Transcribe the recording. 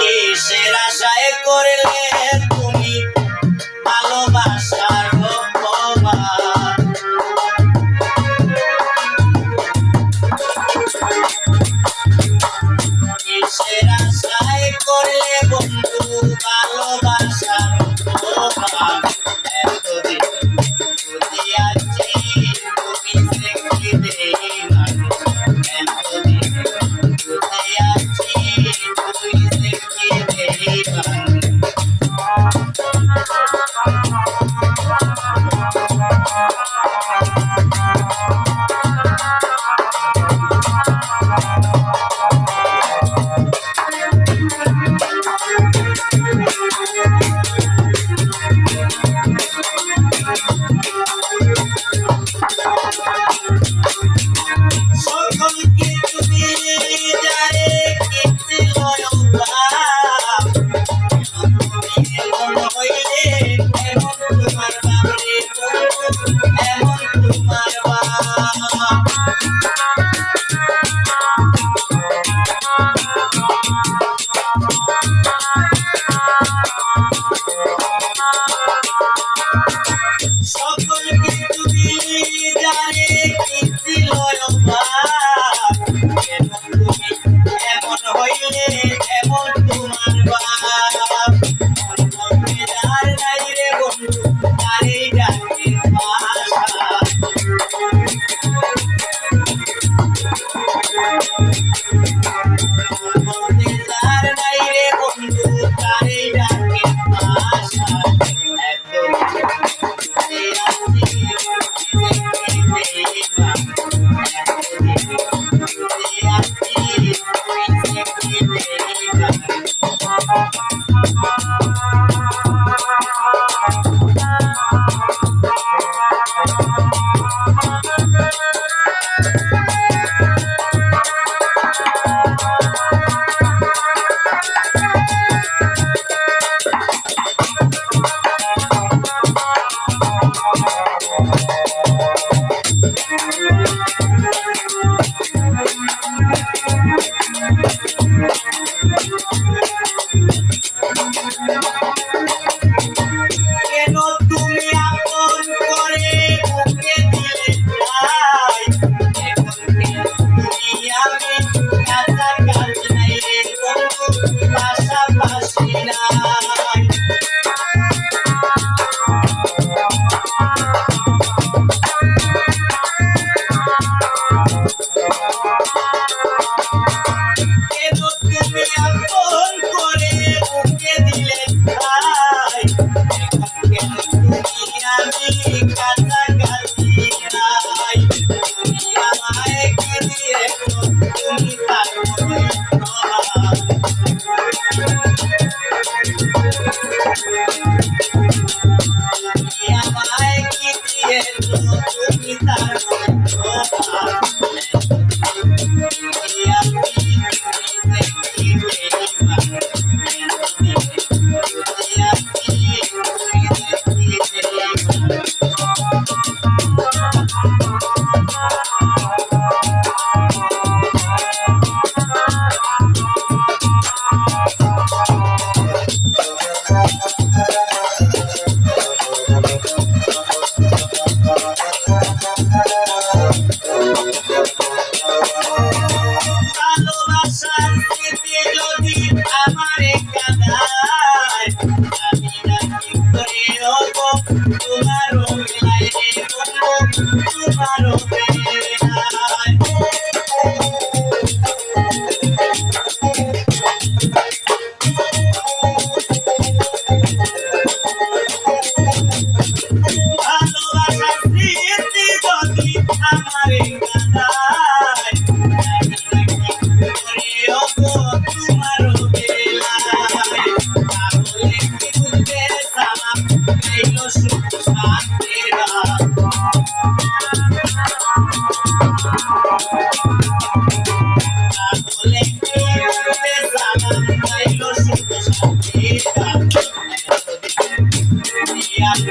কি কিসের আশায় করলে সকল কিন্তু তিনি জানে কিন্তু লয় তুমি এমন হইলে এমন তোমার বাপ যার নাই রে বন্ধু তারে ডাকে ভাষা